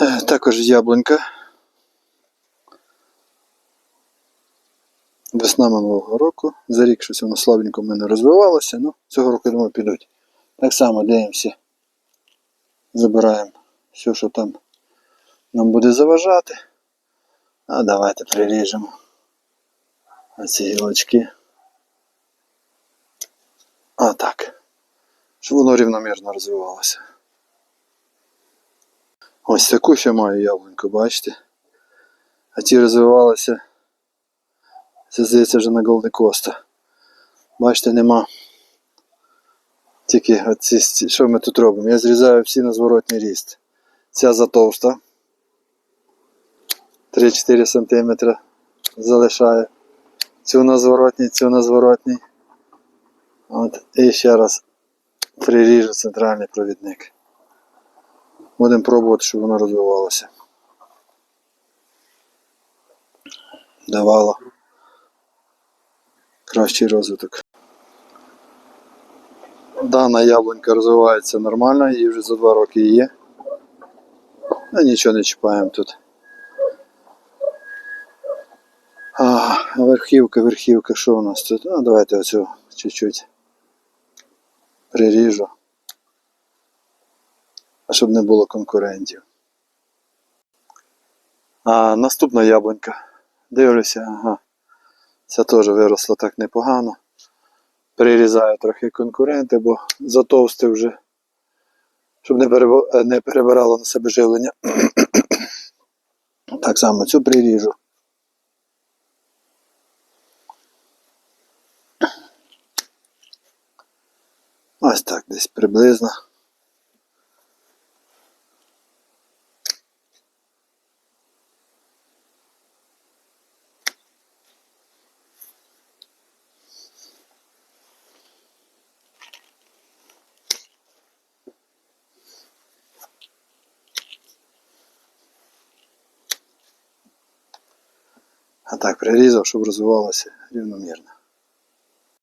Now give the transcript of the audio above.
Е, Також яблунька. Весна минулого року. За рік щось воно слабенько в мене розвивалося, ну цього року, я думаю, підуть. Так само дивимося. Забираємо все, що там нам буде заважати. А давайте приріжемо оці гілочки. А так. Щоб воно рівномірно розвивалося. Ось таку ще маю яблуньку, бачите? А ті розвивалися. Це здається вже на Голди Коста. Бачите, нема. Тільки оці, що ми тут робимо? Я зрізаю всі на зворотній ріст. Ця затовста. 3-4 см залишаю. Цю на зворотній, цю на зворотній. От, і ще раз приріжу центральний провідник. Будемо пробувати, щоб воно розвивалося. Давало кращий розвиток. Дана яблунька розвивається нормально, її вже за два роки є. А нічого не чіпаємо тут. А, верхівка, верхівка, що у нас тут? А, давайте оцю чуть-чуть приріжу. А щоб не було конкурентів. А наступна яблунька. Дивлюся, ага. Ця теж виросла так непогано. Прирізаю трохи конкуренти, бо затовстив вже, щоб е, не перебирало на себе живлення. так само цю приріжу. Ось так десь приблизно. А так прирізав, щоб розвивалося рівномірно.